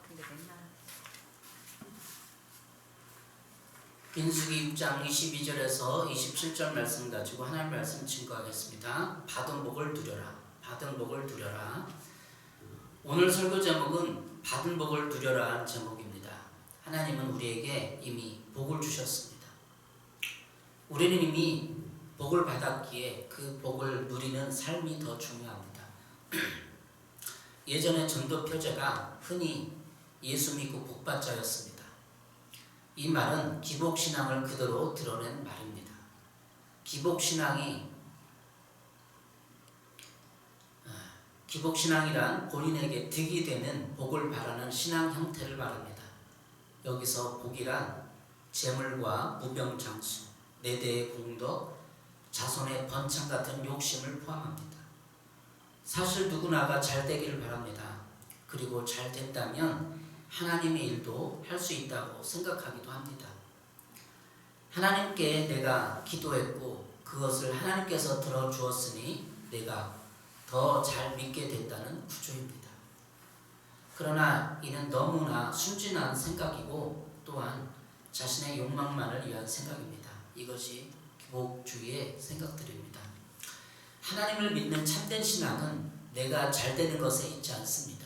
같은데 맨날 민수기 6장 22절에서 27절 말씀 가지고 하나님 말씀 증거하겠습니다. 받은 복을 누려라. 받은 복을 누려라. 오늘 설교 제목은 받은 복을 누려라 제목입니다. 하나님은 우리에게 이미 복을 주셨습니다. 우리는 이미 복을 받았기에 그 복을 누리는 삶이 더 중요합니다. 예전에 전도 표제가 흔히 예수 믿고 복받자였습니다. 이 말은 기복 신앙을 그대로 드러낸 말입니다. 기복 신앙이 아, 기복 신앙이란 본인에게 득이 되는 복을 바라는 신앙 형태를 말합니다. 여기서 복이란 재물과 무병장수, 네 대의 공덕, 자손의 번창 같은 욕심을 포함합니다. 사실 누구나가 잘 되기를 바랍니다. 그리고 잘 된다면 하나님의 일도 할 수 있다고 생각하기도 합니다. 하나님께 내가 기도했고 그것을 하나님께서 들어주었으니 내가 더 잘 믿게 된다는 구조입니다. 그러나 이는 너무나 순진한 생각이고 또한 자신의 욕망만을 위한 생각입니다. 이것이 기복주의의 생각들입니다. 하나님을 믿는 참된 신앙은 내가 잘 되는 것에 있지 않습니다.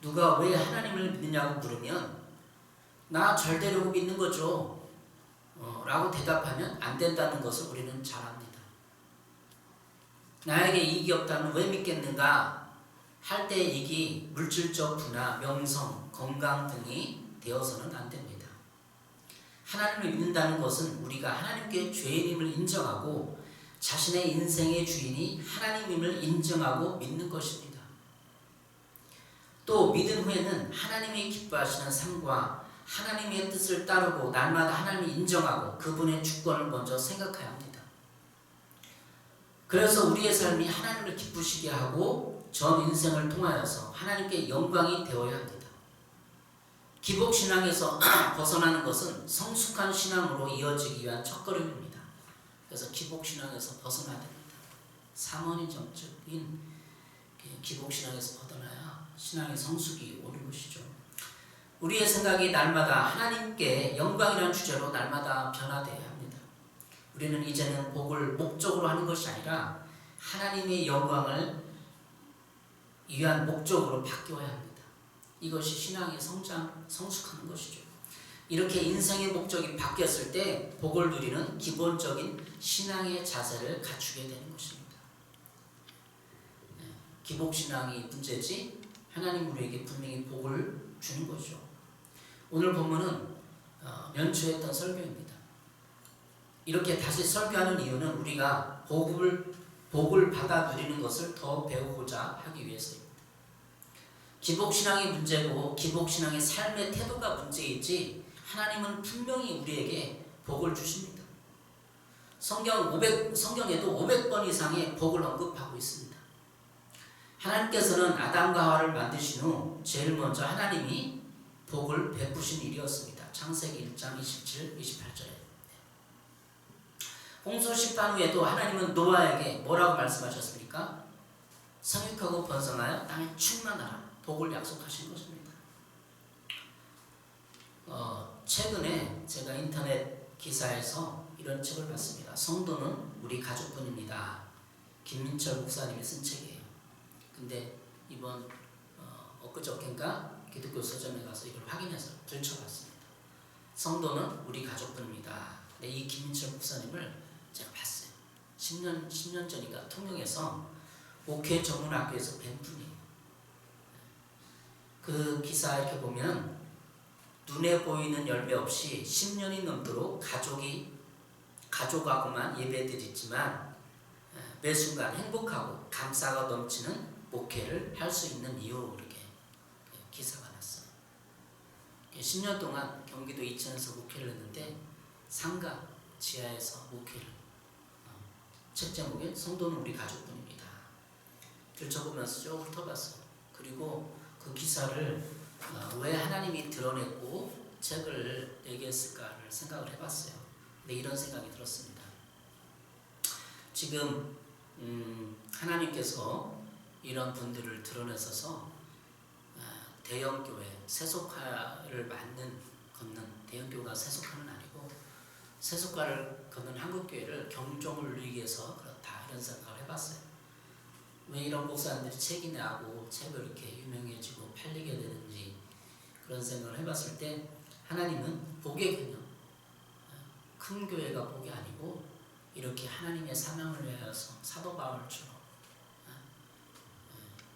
누가 왜 하나님을 믿느냐고 물으면 나잘 되려고 믿는 거죠. 어, 라고 대답하면 안 된다는 것을 우리는 잘 압니다. 나에게 이익이 없다면 왜 믿겠는가? 할 때 이익이 물질적 부나 명성, 건강 등이 되어서는 안 됩니다. 하나님을 믿는다는 것은 우리가 하나님께 죄인임을 인정하고 자신의 인생의 주인이 하나님임을 인정하고 믿는 것입니다. 또 믿은 후에는 하나님이 기뻐하시는 삶과 하나님의 뜻을 따르고 날마다 하나님을 인정하고 그분의 주권을 먼저 생각해야 합니다. 그래서 우리의 삶이 하나님을 기쁘시게 하고 전 인생을 통하여서 하나님께 영광이 되어야 합니다. 기복 신앙에서 벗어나는 것은 성숙한 신앙으로 이어지기 위한 첫걸음입니다. 그래서 기복 신앙에서 벗어나야 됩니다. 사모니정적인 기복 신앙에서 벗어나야 신앙의 성숙이 오는 것이죠. 우리의 생각이 날마다 하나님께 영광이라는 주제로 날마다 변화되어야 합니다. 우리는 이제는 복을 목적으로 하는 것이 아니라 하나님의 영광을 위한 목적으로 바뀌어야 합니다. 이것이 신앙의 성장, 성숙하는 것이죠. 이렇게 인생의 목적이 바뀌었을 때 복을 누리는 기본적인 신앙의 자세를 갖추게 되는 것입니다. 네, 기복 신앙이 문제지 하나님 우리에게 분명히 복을 주는 거죠. 오늘 본문은 어, 연초했던 설교입니다. 이렇게 다시 설교하는 이유는 우리가 복을 복을 받아 누리는 것을 더 배우고자 하기 위해서입니다. 기복 신앙이 문제고 기복 신앙의 삶의 태도가 문제이지 하나님은 분명히 우리에게 복을 주십니다. 성경 500 성경에도 500번 이상의 복을 언급하고 있습니다. 하나님께서는 아담과 하와를 만드신 후 제일 먼저 하나님이 복을 베푸신 일이었습니다. 창세기 1장 27, 28절에. 홍수 심판 후에도 하나님은 노아에게 뭐라고 말씀하셨습니까? 성육하고 번성하여 땅에 충만하라. 복을 약속하신 것입니다. 어, 최근에 제가 인터넷 기사에서 이런 책을 봤습니다. 성도는 우리 가족뿐입니다. 김민철 목사님이 쓴 책이에요. 근데 이번 어, 엊그저께인가 기독교 서점에 가서 이걸 확인해서 들춰봤습니다. 성도는 우리 가족뿐입니다. 근데 이 김민철 목사님을 제가 봤어요. 10년 10년 전인가 통영에서 목회 전문 학교에서 뵌 분이에요. 그 기사 이렇게 보면 눈에 보이는 열매 없이 10년이 넘도록 가족이 가족하고만 예배드리지만 매 순간 행복하고 감사가 넘치는 목회를 할 수 있는 이유 이렇게 기사가 났어요. 10년 동안 경기도 이천에서 목회를 했는데 상가 지하에서 목회를 어, 책 제목에 성도는 우리 가족뿐입니다. 들춰보면서 쭉 훑어봤어요. 그리고 그 기사를 어, 왜 하나님이 드러냈고 책을 내게 했을까를 생각을 해봤어요. 근데 이런 생각이 들었습니다. 지금 음, 하나님께서 이런 분들을 드러내셔서 아, 대형 교회 세속화를 맞는 걷는 대형 교회가 세속화는 아니고 세속화를 걷는 한국 교회를 경종을 위해서 그렇다 이런 생각을 해봤어요. 왜 이런 목사님들이 책이 나고 책을 이렇게 유명해지고 팔리게 되는지 그런 생각을 해봤을 때 하나님은 복의 개념 큰 교회가 복이 아니고 이렇게 하나님의 사명을 위하여서 사도 바울처럼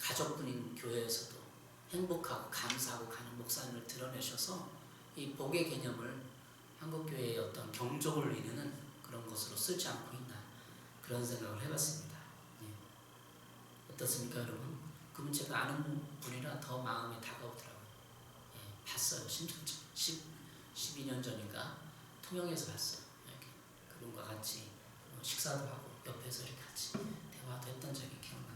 가족분인 교회에서도 행복하고 감사하고 가는 목사님을 드러내셔서 이 복의 개념을 한국 교회의 어떤 경종을 이루는 그런 것으로 쓰지 않고 있나 그런 생각을 해봤습니다. 예. 어떻습니까, 여러분? 그분 제가 아는 분이라 더 마음이 다가오더라고요. 예, 봤어요. 10, 10, 12년 전인가 통영에서 봤어요. 이렇게 그분과 같이 식사도 하고 옆에서 이렇게 같이 대화도 했던 적이 기억납니다.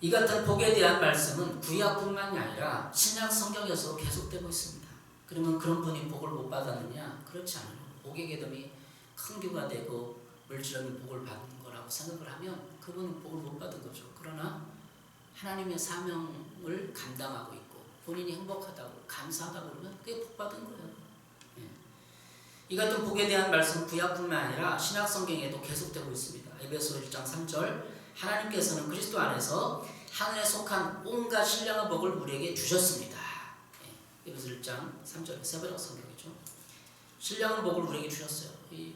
이 같은 복에 대한 말씀은 구약뿐만이 아니라 신약 성경에서 계속되고 있습니다. 그러면 그런 분이 복을 못 받았느냐? 그렇지 않아요. 복의 개념이 큰 교가 되고 물질적인 복을 받는 거라고 생각을 하면 그분은 복을 못 받은 거죠. 그러나 하나님의 사명을 감당하고 있고 본인이 행복하다고 감사하다고 그러면 그게 복 받은 거예요. 예. 이 같은 복에 대한 말씀 구약뿐만 아니라 신약 성경에도 계속되고 있습니다. 에베소 1장 3절 하나님께서는 그리스도 안에서 하늘에 속한 온갖 신령한 복을 우리에게 주셨습니다. 예. 에베소 1장 3절 세번역 성경이죠. 신령한 복을 우리에게 주셨어요. 이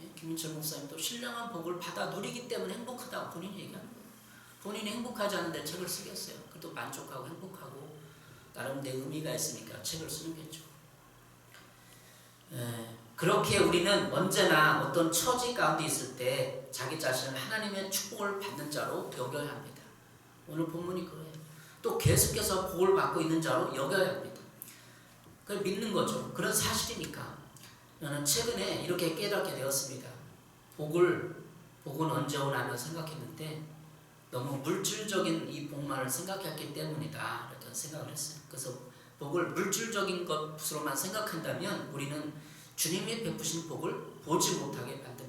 예, 김민철 목사님도 신령한 복을 받아 누리기 때문에 행복하다고 본인이 얘기하는 거예요. 본인이 행복하지 않은데 책을 쓰겠어요. 그래도 만족하고 행복하고 나름 내 의미가 있으니까 책을 쓰는 게죠. 예, 그렇게 우리는 언제나 어떤 처지 가운데 있을 때 자기 자신을 하나님의 축복을 받는 자로 여겨야 합니다. 오늘 본문이 그거예요. 또 계속해서 복을 받고 있는 자로 여겨야 합니다. 그걸 믿는 거죠. 그런 사실이니까. 저는 최근에 이렇게 깨닫게 되었습니다. 복을 복은 언제 오나 생각했는데 너무 물질적인 이 복만을 생각했기 때문이다 이렇게 생각을 했어요. 그래서 복을 물질적인 것으로만 생각한다면 우리는 주님이 베푸신 복을 보지 못하게 만듭니다.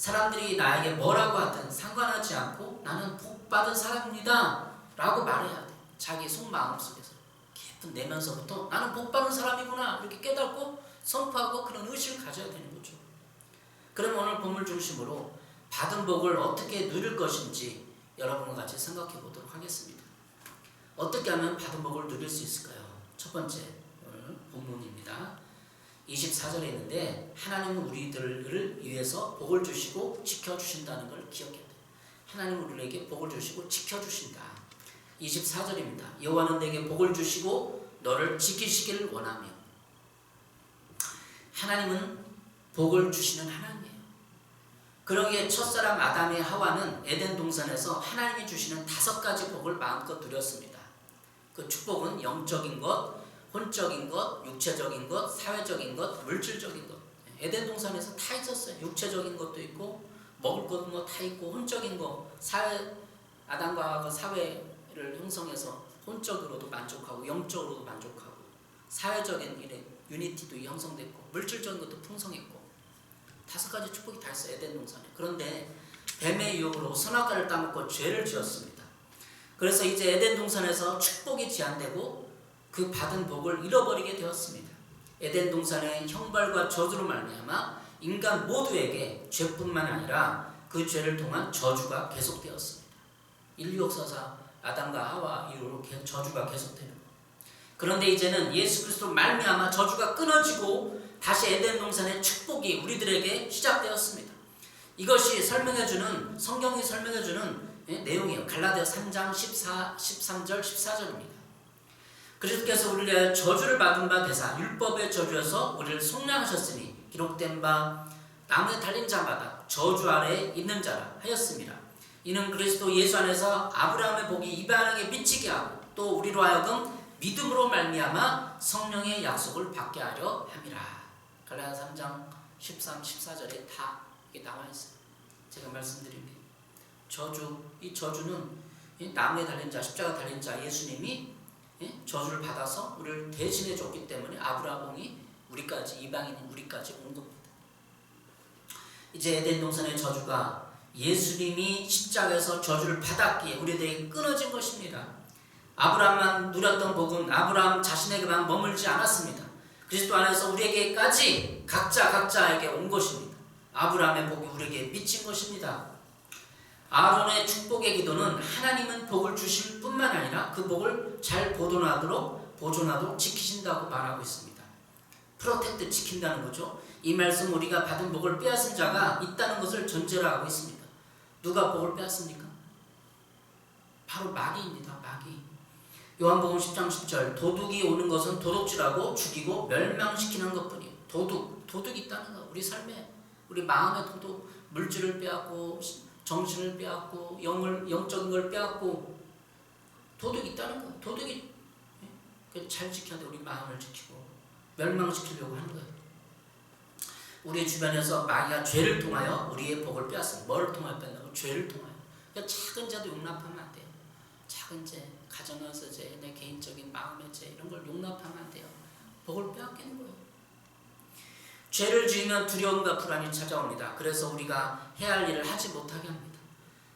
사람들이 나에게 뭐라고 하든 상관하지 않고 나는 복 받은 사람입니다 라고 말해야 돼. 자기 속마음 속에서 깊은 내면서부터 나는 복 받은 사람이구나 이렇게 깨닫고 선포하고 그런 의식을 가져야 되는 거죠. 그럼 오늘 본물 중심으로 받은 복을 어떻게 누릴 것인지 여러분과 같이 생각해 보도록 하겠습니다. 어떻게 하면 받은 복을 누릴 수 있을까요? 첫 번째 오늘 본문입니다. 24절에 있는데 하나님은 우리들을 위해서 복을 주시고 지켜주신다는 걸 기억해야 돼요. 하나님은 우리에게 복을 주시고 지켜주신다. 24절입니다. 여호와는 내게 복을 주시고 너를 지키시기를 원하며 하나님은 복을 주시는 하나님이에요. 그러기에 첫사람 아담의 하와는 에덴 동산에서 하나님이 주시는 다섯 가지 복을 마음껏 누렸습니다. 그 축복은 영적인 것, 혼적인 것, 육체적인 것, 사회적인 것, 물질적인 것. 에덴 동산에서 다 있었어요. 육체적인 것도 있고 먹을 것도 뭐다 있고 혼적인 거, 사회 아담과 사회를 형성해서 혼적으로도 만족하고 영적으로도 만족하고 사회적인 일에 유니티도 형성됐고 물질적인 것도 풍성했고 다섯 가지 축복이 다 있어요 에덴 동산에 그런데 뱀의 유혹으로 선악과를 따먹고 죄를 지었습니다 그래서 이제 에덴 동산에서 축복이 제한되고 그 받은 복을 잃어버리게 되었습니다 에덴 동산의 형벌과 저주로 말미암아 인간 모두에게 죄뿐만 아니라 그 죄를 통한 저주가 계속되었습니다 인류 역사상 아담과 하와 이후로 저주가 계속되는 그런데 이제는 예수 그리스도 말미암아 저주가 끊어지고 다시 에덴 동산의 축복이 우리들에게 시작되었습니다. 이것이 설명해주는 성경이 설명해주는 예, 내용이에요. 갈라디아 3장 14, 13절 14절입니다. 그리스도께서 우리를 저주를 받은 바 되사 율법의 저주에서 우리를 속량하셨으니 기록된 바 나무에 달린 자마다 저주 아래 있는 자라 하였습니다. 이는 그리스도 예수 안에서 아브라함의 복이 이방에게 미치게 하고 또 우리로 하여금 믿음으로 말미암아 성령의 약속을 받게 하려 함이라. 갈라디아 3장 13, 14절에 다 이게 나와 있어요. 제가 말씀드립니다. 저주 이 저주는 나무에 달린 자, 십자가 달린 자 예수님이 저주를 받아서 우리를 대신해 줬기 때문에 아브라함이 우리까지 이방인 우리까지 온 겁니다. 이제 에덴 동산의 저주가 예수님이 십자가에서 저주를 받았기에 우리들에게 끊어진 것입니다. 아브라함만 누렸던 복은 아브라함 자신에게만 머물지 않았습니다. 그리스도 안에서 우리에게까지 각자 각자에게 온 것입니다. 아브라함의 복이 우리에게 미친 것입니다. 아론의 축복의 기도는 하나님은 복을 주실 뿐만 아니라 그 복을 잘 보존하도록 보존하도록 지키신다고 말하고 있습니다. 프로텍트 지킨다는 거죠. 이 말씀 우리가 받은 복을 빼앗은 자가 있다는 것을 전제로 하고 있습니다. 누가 복을 빼앗습니까? 바로 마귀입니다. 마귀. 요한복음 10장 10절 도둑이 오는 것은 도둑질하고 죽이고 멸망시키는 것뿐이에요. 도둑, 도둑이 있다는 거. 우리 삶에 우리 마음의 도둑, 물질을 빼앗고 정신을 빼앗고 영을 영적인 걸 빼앗고 도둑이 있다는 거. 도둑이 예? 잘 지켜야 돼. 우리 마음을 지키고 멸망시키려고 하는 거예요. 우리 주변에서 마귀가 죄를 통하여 우리의 복을 빼앗습니다. 뭐를 통하여 뺀다고? 죄를 통하여. 그러니까 작은 죄도 용납하면 안 돼요. 작은 죄, 가정에서 죄, 내 개인적인 마음의 죄 이런 걸 용납하면 안 돼요. 복을 빼앗기는 거예요. 죄를 지으면 두려움과 불안이 찾아옵니다. 그래서 우리가 해야 할 일을 하지 못하게 합니다.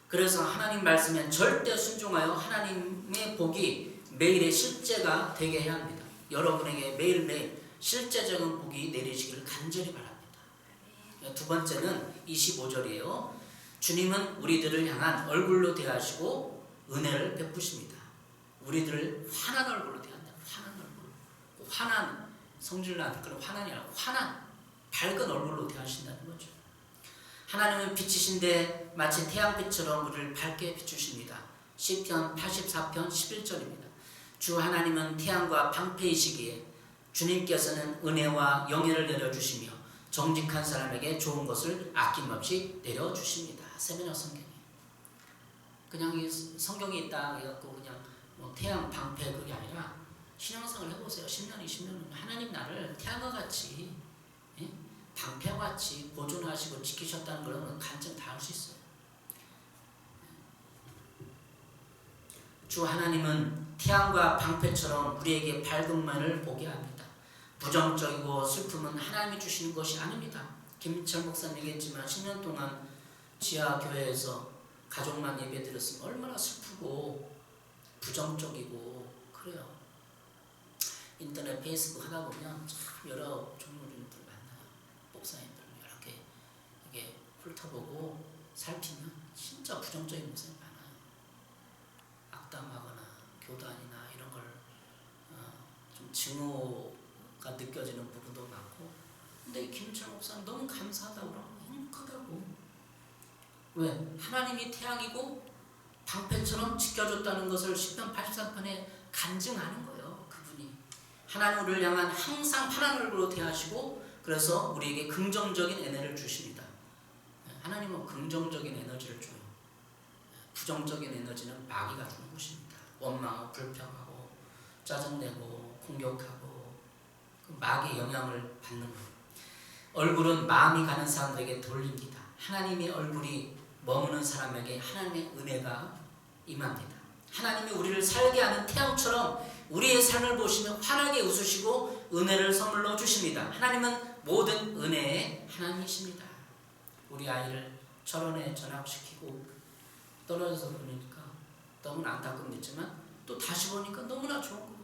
그래서 하나님 말씀에 절대 순종하여 하나님의 복이 매일의 실제가 되게 해야 합니다. 여러분에게 매일매일 실제적인 복이 내리시기를 간절히 바랍니다. 두 번째는 25절이에요. 주님은 우리들을 향한 얼굴로 대하시고 은혜를 베푸십니다. 우리들을 환한 얼굴로 대한다. 환한 얼굴. 환한 성질난 그런 환한이 아니라 환한 밝은 얼굴로 대하신다는 거죠. 하나님은 빛이신데 마치 태양빛처럼 우리를 밝게 비추십니다. 시편 84편 11절입니다. 주 하나님은 태양과 방패이시기에 주님께서는 은혜와 영예를 내려주시며 정직한 사람에게 좋은 것을 아낌없이 내려주십니다. 세미나 성경이 그냥 이 성경이 있다 해갖고 그냥 뭐 태양 방패 그게 아니라 신앙생활 해보세요. 10년, 20년은 하나님 나를 태양과 같이 예? 방패와 같이 보존하시고 지키셨다는 걸 간증 다 할 수 있어요. 주 하나님은 태양과 방패처럼 우리에게 밝은 면을 보게 합니다. 부정적이고 슬픔은 하나님이 주시는 것이 아닙니다. 김철 목사님 얘기했지만 10년 동안 지하 교회에서 가족만 예배 드렸으면 얼마나 슬프고 부정적이고 그래요. 인터넷 페이스북 하다 보면 참 여러 종류들 만나요. 목사님들 여러 개 이게 훑어보고 살피면 진짜 부정적인 모습이 많아요. 악담하거나 교단이나 이런 걸좀 어, 증오가 느껴지는 부분도 많고 근데 김철 목사는 너무 감사하다고 그러고 행복하다고 왜? 하나님이 태양이고 방패처럼 지켜줬다는 것을 10편 83편에 간증하는 거예요. 그분이. 하나님 우리를 향한 항상 파란 얼굴로 대하시고 그래서 우리에게 긍정적인 에너지를 주십니다. 하나님은 긍정적인 에너지를 줘요. 부정적인 에너지는 마귀가 주는 것입니다. 원망하고 불평하고 짜증내고 공격하고 그 마귀의 영향을 받는 거예요. 얼굴은 마음이 가는 사람들에게 돌립니다. 하나님의 얼굴이 머무는 사람에게 하나님의 은혜가 임합니다. 하나님이 우리를 살게 하는 태양처럼 우리의 삶을 보시며 환하게 웃으시고 은혜를 선물로 주십니다. 하나님은 모든 은혜의 하나님이십니다. 우리 아이를 철원에 전학시키고 떨어져서 보니까 너무나 안타깝겠지만 또 다시 보니까 너무나 좋은 거.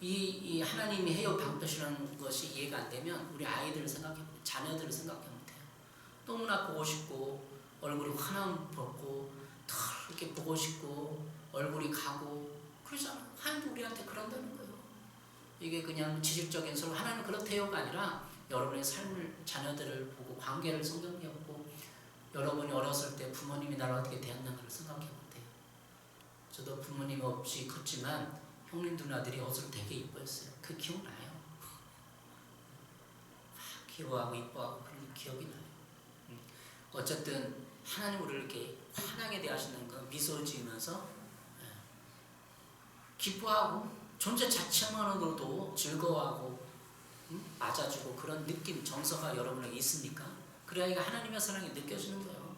이, 이 하나님이 해요 방패시라는 것이 이해가 안 되면 우리 아이들을 생각해, 자녀들을 생각해 못해요. 너무나 보고 싶고 얼굴이 환함 벗고 더 이렇게 보고 싶고 얼굴이 가고 그러잖아. 하나님도 우리한테 그런다는 거예요. 이게 그냥 지식적인 서로 하나님 그렇대요가 아니라 여러분의 삶을 자녀들을 보고 관계를 성경해 보고 여러분이 어렸을 때 부모님이 나를 어떻게 대했는가를 생각해 보세요. 저도 부모님 없이 컸지만 형님 누나들이 옷을 되게 이뻐했어요. 그 기억나요? 아, 귀여워하고 이뻐하고 그런 기억이 나요. 음. 어쨌든 하나님 우리를 이렇게 환하게 대하시는 거 미소 지으면서 예. 기뻐하고 존재 자체만으로도 즐거워하고 음? 맞아주고 그런 느낌 정서가 여러분에게 있습니까? 그래야 이게 하나님의 사랑이 느껴지는 거예요.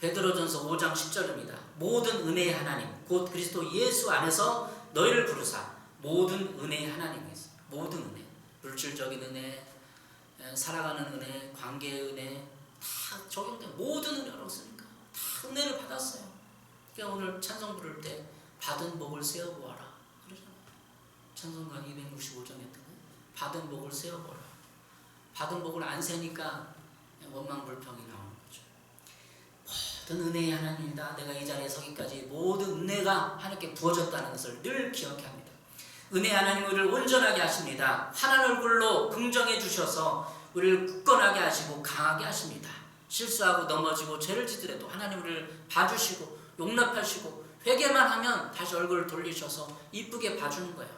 베드로전서 5장 10절입니다. 모든 은혜의 하나님 곧 그리스도 예수 안에서 너희를 부르사 모든 은혜의 하나님이세요. 모든 은혜 물질적인 은혜 살아가는 은혜 관계의 은혜 다 적용된 모든 은혜로 쓰니까 다 은혜를 받았어요. 그러니까 오늘 찬송 부를 때 받은 복을 세어보아라 그러잖아요. 찬송가 265장에 거 받은 복을 세어보라. 받은 복을 안 세니까 원망 불평이 나오는 거죠. 모든 은혜의 하나님이다. 내가 이 자리에 서기까지 모든 은혜가 하나님께 부어졌다는 것을 늘 기억해야 합니다. 은혜 하나님 우리를 온전하게 하십니다. 환한 얼굴로 긍정해 주셔서 우리를 굳건하게 하시고 강하게 하십니다. 실수하고 넘어지고 죄를 지더라도 하나님 우리를 봐주시고 용납하시고 회개만 하면 다시 얼굴을 돌리셔서 이쁘게 봐주는 거예요.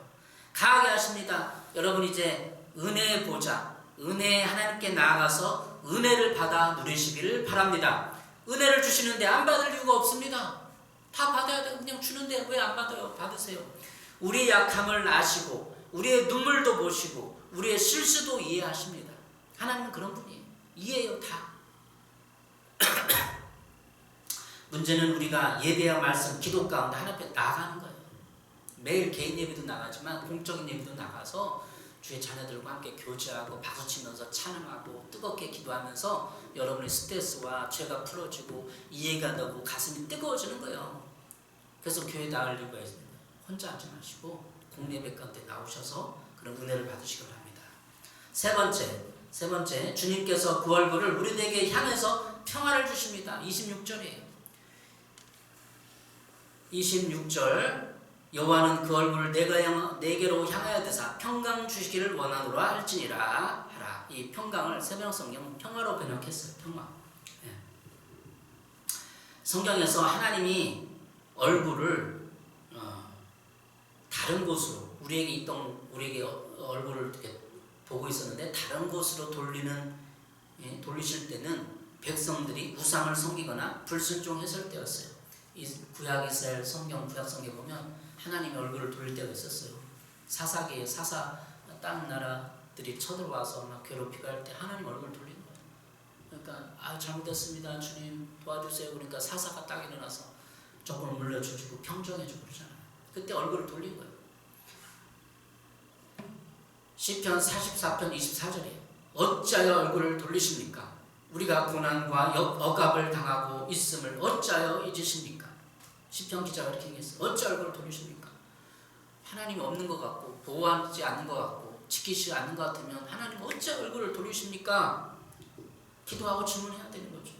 강하게 하십니다. 여러분 이제 은혜의 보좌, 은혜의 하나님께 나아가서 은혜를 받아 누리시기를 바랍니다. 은혜를 주시는데 안 받을 이유가 없습니다. 다 받아야 돼. 그냥 주는데 왜 안 받아요? 받으세요. 우리의 약함을 아시고 우리의 눈물도 보시고 우리의 실수도 이해하십니다. 하나님은 그런 분이에요. 이해해요 다. 문제는 우리가 예배와 말씀, 기도 가운데 하나님 앞에 나가는 거예요. 매일 개인 예배도 나가지만 공적인 예배도 나가서 주의 자녀들과 함께 교제하고 박수치면서 찬양하고 뜨겁게 기도하면서 여러분의 스트레스와 죄가 풀어지고 이해가 되고 가슴이 뜨거워지는 거예요. 그래서 교회 나갈 이유가 있습니다. 혼자 하지 마시고 공예배 가운데 나오셔서 그런 은혜를 받으시기 바랍니다. 세 번째, 세 번째 주님께서 그 얼굴을 우리에게 향해서 평화를 주십니다. 26절이에요. 26절 여호와는 그 얼굴을 내가 향, 내게로 향하여 드사 평강 주시기를 원하노라 할지니라 하라. 이 평강을 세변 성경 평화로 번역했어요. 평화. 예. 성경에서 하나님이 얼굴을 어, 다른 곳으로 우리에게 있던 우리에게 얼굴을 이렇게 보고 있었는데 다른 곳으로 돌리는 예, 돌리실 때는 백성들이 우상을 섬기거나 불순종했을 때였어요. 이 구약 이스라엘 성경 구약 성경 보면 하나님의 얼굴을 돌릴 때가 있었어요. 사사기에 사사 땅 나라들이 쳐들어와서 막 괴롭히고 할 때 하나님 얼굴 돌리는 거예요. 그러니까 아 잘못했습니다 주님 도와주세요 그러니까 사사가 딱 일어나서 조금 물려주고 평정해주고 그러잖아요. 그때 얼굴을 돌린 거예요. 시편 44편 24절에 어찌하여 얼굴을 돌리십니까? 우리가 고난과 억압을 당하고 있음을 어찌하여 잊으십니까? 시편 기자가 이렇게 얘기했어. 어찌 얼굴을 돌리십니까? 하나님이 없는 것 같고 보호하지 않는 것 같고 지키지 않는 것 같으면 하나님 어찌 얼굴을 돌리십니까? 기도하고 질문해야 되는 거죠.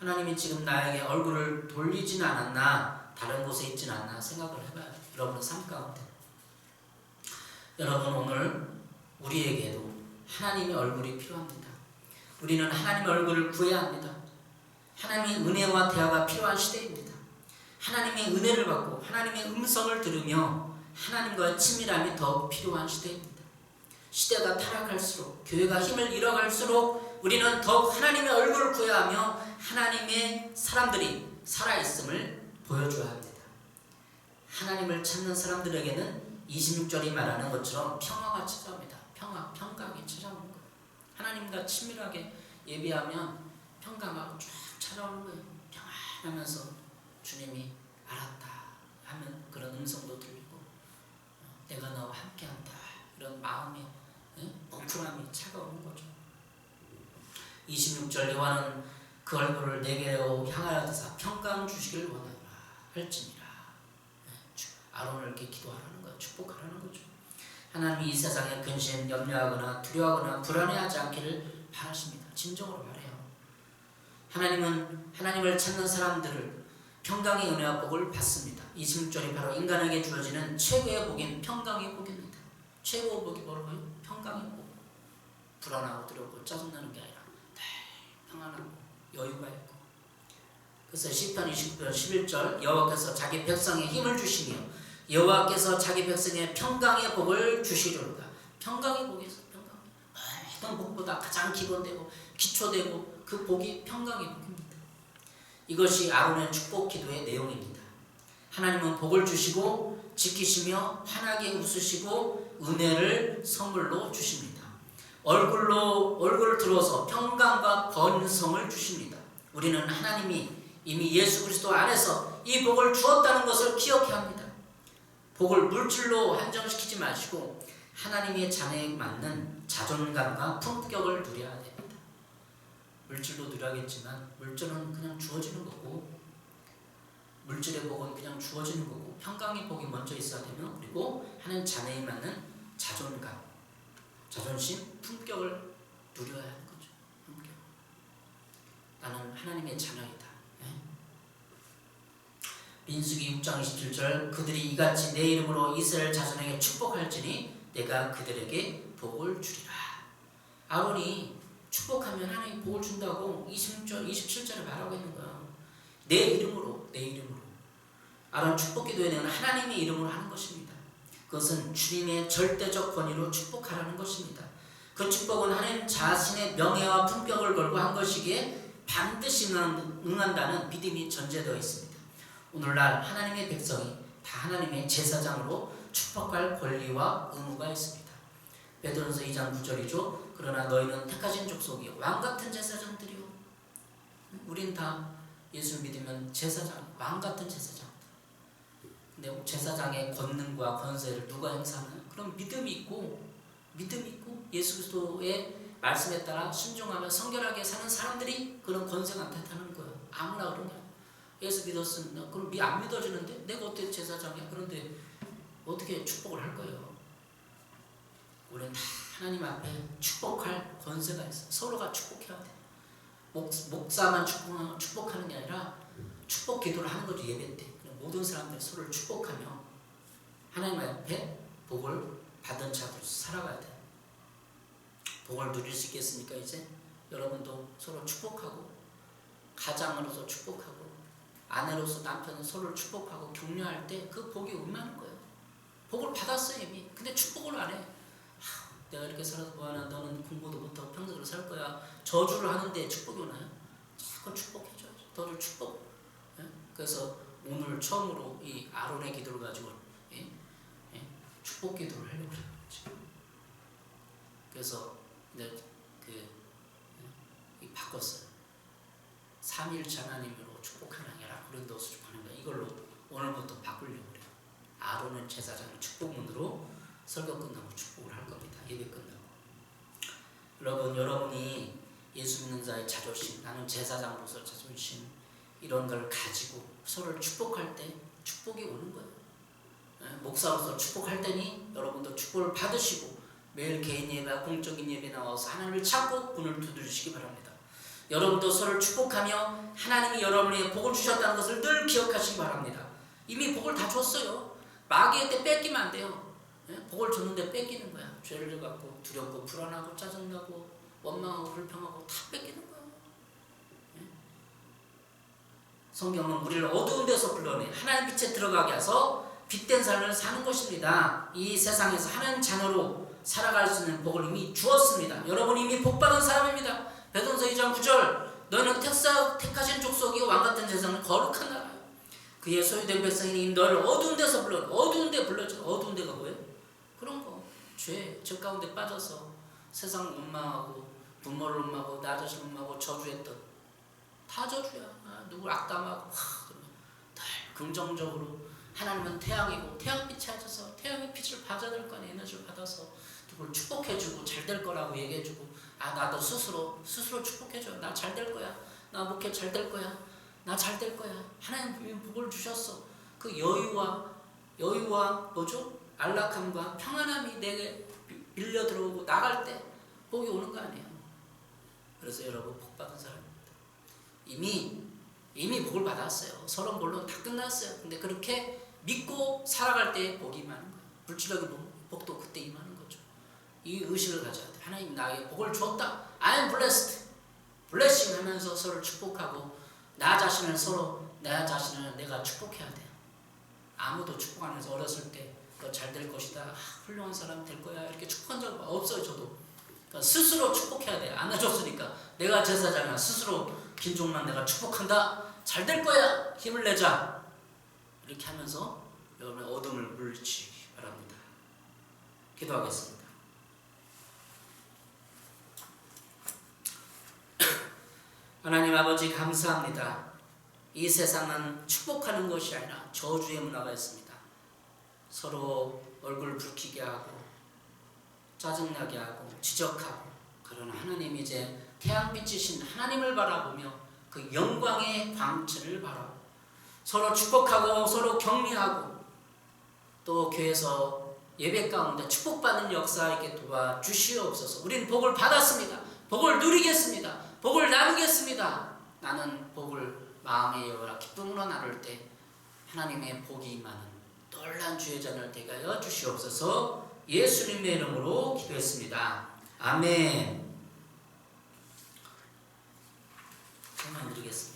하나님이 지금 나에게 얼굴을 돌리진 않았나 다른 곳에 있진 않나 생각을 해봐요. 여러분의 삶 가운데. 여러분 오늘 우리에게도 하나님의 얼굴이 필요합니다. 우리는 하나님의 얼굴을 구해야 합니다. 하나님의 은혜와 대화가 필요한 시대입니다. 하나님의 은혜를 받고 하나님의 음성을 들으며 하나님과의 친밀함이 더 필요한 시대입니다. 시대가 타락할수록 교회가 힘을 잃어갈수록 우리는 더욱 하나님의 얼굴을 구해야 하며 하나님의 사람들이 살아있음을 보여줘야 합니다. 하나님을 찾는 사람들에게는 26절이 말하는 것처럼 평화가 찾아옵니다. 평화, 평강이 찾아오는 거예요. 하나님과 친밀하게 예비하면 평강하고 쫙 찾아오는 거예요. 평안하면서 주님이 알았다 하면 그런 음성도 들리고 어, 내가 너와 함께한다 이런 마음의 뭉클함이 차가오는 거죠. 26절 여호와는 그 얼굴을 내게로 향하여 드사 평강 주시길 원하노라 할지니라 아론을 이렇게 기도하라는 거예요. 축복하라는 거죠. 하나님이 이 세상에 근심, 염려하거나 두려워하거나 불안해하지 않기를 바라십니다. 진정으로 말해요. 하나님은 하나님을 찾는 사람들을 평강의 은혜와 복을 받습니다. 26절이 바로 인간에게 주어지는 최고의 복인 평강의 복입니다. 최고의 복이 뭐라고요? 평강의 복. 불안하고 두렵고 짜증나는 게 아니라 네, 평안하고 여유가 있고 그래서 10편 29편 11절 여호와께서 자기 백성에 힘을 주시며 여호와께서 자기 백성의 평강의 복을 주시리로다. 평강의 있어. 평강. 모든 복보다 가장 기본되고 기초되고 그 복이 평강의 복입니다. 이것이 아론의 축복 기도의 내용입니다. 하나님은 복을 주시고 지키시며 환하게 웃으시고 은혜를 선물로 주십니다. 얼굴로 얼굴을 들어서 평강과 번성을 주십니다. 우리는 하나님이 이미 예수 그리스도 안에서 이 복을 주었다는 것을 기억해야 합니다. 복을 물질로 한정시키지 마시고 하나님의 자녀에 맞는 자존감과 품격을 누려야 됩니다. 물질도 누려야겠지만 물질은 그냥 주어지는 거고 물질의 복은 그냥 주어지는 거고 평강의 복이 먼저 있어야 되며 그리고 하는 자녀에 맞는 자존감, 자존심, 품격을 누려야 하는 거죠. 품격. 나는 하나님의 자녀이다. 예? 민수기 6장 27절 그들이 이같이 내 이름으로 이스라엘 자손에게 축복할지니 내가 그들에게 복을 주리라. 아론이 축복하면 하나님 복을 준다고 26절, 27절에 말하고 있는 거야. 내 이름으로, 내 이름으로. 아론 축복 기도에는 하나님의 이름으로 하는 것입니다. 그것은 주님의 절대적 권위로 축복하라는 것입니다. 그 축복은 하나님 자신의 명예와 품격을 걸고 한 것이기에 반드시 응한다는 믿음이 전제되어 있습니다. 오늘날 하나님의 백성이 다 하나님의 제사장으로 축복할 권리와 의무가 있습니다. 베드로서 2장 9절이죠. 그러나 너희는 택하신 족속이 왕 같은 제사장들이요. 우린 다 예수 믿으면 제사장, 왕 같은 제사장. 근데 제사장의 권능과 권세를 누가 행사하나요? 그럼 믿음이 있고 믿음이 있고 예수 그리스도의 말씀에 따라 순종하며 성결하게 사는 사람들이 그런 권세가 나타나는 거예요. 아무나 그런 거야. 예수 믿었으면 그럼 안 믿어지는데 내가 어떻게 제사장이야? 그런데 어떻게 축복을 할 거예요? 우리는 다 하나님 앞에 축복할 권세가 있어. 서로가 축복해야 돼. 목, 목사만 축복, 축복하는 게 아니라 축복 기도를 하는 거죠 예배 때. 모든 사람들 서로를 축복하며 하나님 앞에 복을 받은 자로 살아가야 돼. 복을 누릴 수 있겠습니까 이제? 여러분도 서로 축복하고 가장으로서 축복하고 아내로서 남편 서로를 축복하고 격려할 때 그 복이 임하는 거예요. 복을 받았어요 이미. 근데 축복을 안 해. 하, 내가 이렇게 살아서 뭐하나 너는 공부도 못하고 평생으로 살 거야. 저주를 하는데 축복이 오나요? 자꾸 축복해줘야죠. 너를 축복. 예? 그래서 오늘 처음으로 이 아론의 기도를 가지고 예? 예? 축복 기도를 하려고 그래요. 그래서 이제 그 예? 바꿨어요. 삼일체 하나님으로 축복하는 아니라 고린도서 축복하는 거야. 이걸로 오늘부터 바꾸려고 그래요. 아론은 제사장의 축복문으로 설교 끝나고 축복을 할 겁니다. 예배 끝나고. 여러분, 여러분이 예수 믿는 자의 자존심, 나는 제사장으로서 자존심 이런 걸 가지고 서로를 축복할 때 축복이 오는 거예요. 예, 목사로서 축복할 때니 여러분도 축복을 받으시고 매일 개인 예배, 공적인 예배 나와서 하나님을 찾고 문을 두드리시기 바랍니다. 여러분도 서로를 축복하며 하나님이 여러분에게 복을 주셨다는 것을 늘 기억하시기 바랍니다. 이미 복을 다 줬어요. 마귀한테 뺏기면 안 돼요. 예? 복을 줬는데 뺏기는 거야. 죄를 갖고 두렵고 불안하고 짜증나고 원망하고 불평하고 다 뺏기는 거야. 성경은 우리를 어두운 데서 불러내 하나님 빛에 들어가게 해서 빛된 삶을 사는 것입니다. 이 세상에서 하나님 자녀로 살아갈 수 있는 복을 이미 주었습니다. 여러분 이미 복받은 사람입니다. 베드로서 2장 9절 너는 택사, 택하신 족속이 왕같은 세상을 거룩한 나라요. 그의 소유된 백성이 너를 어두운 데서 불러 어두운 데 불러줘. 어두운 데가 뭐예요? 그런 거. 죄, 저 가운데 빠져서 세상 원망하고 부모를 원망하고 나 자신 원망하고 저주했던 다 저주야. 아, 누굴 악담하고 하, 늘 긍정적으로 하나님은 태양이고 태양빛이 하셔서 태양의 빛을 받아야 될거 아니에요. 에너지를 받아서 누굴 축복해주고 잘 될 거라고 얘기해주고 아 나도 스스로 스스로 축복해줘. 나 잘 될 거야. 나 목회 잘 될 거야. 나 잘 될 거야. 하나님 복을 주셨어. 그 여유와 여유와 뭐죠? 안락함과 평안함이 내게 밀려 들어오고 나갈 때 복이 오는 거 아니에요. 그래서 여러분 복 받은 사람입니다. 이미 이미 복을 받았어요. 서론 본론 다 끝났어요. 근데 그렇게 믿고 살아갈 때 복이 임하는 거예요. 물질적인 복도 그때 임하는 거죠. 이 의식을 가져야 돼. 하나님 나에게 복을 주었다. I am blessed. 블레싱 하면서 서로 축복하고 나 자신을 서로 나 자신을 내가 축복해야 돼요. 아무도 축복 안 해서 어렸을 때 너 잘 될 것이다. 아, 훌륭한 사람 될 거야. 이렇게 축복한 적 없어요. 저도. 그러니까 스스로 축복해야 돼. 안 해줬으니까. 내가 제사장이야. 스스로 빈종만 내가 축복한다. 잘 될 거야. 힘을 내자. 이렇게 하면서 여러분의 어둠을 물리치기 바랍니다. 기도하겠습니다. 하나님 아버지 감사합니다. 이 세상은 축복하는 것이 아니라 저주의 문화가 있습니다. 서로 얼굴 붉히게 하고 짜증나게 하고 지적하고 그러나 하나님 이제 태양빛이신 하나님을 바라보며 그 영광의 광채를 바라고 서로 축복하고 서로 격려하고 또 교회에서 예배 가운데 축복받는 역사 있게 도와주시옵소서. 우리는 복을 받았습니다. 복을 누리겠습니다. 복을 나누겠습니다. 나는 복을 마음의 여호라 기쁨으로 나눌 때 하나님의 복이 임하는 놀란 주의 잔을 대가여 주시옵소서 예수님의 이름으로 기도했습니다. 아멘. 정말 드리겠습니다.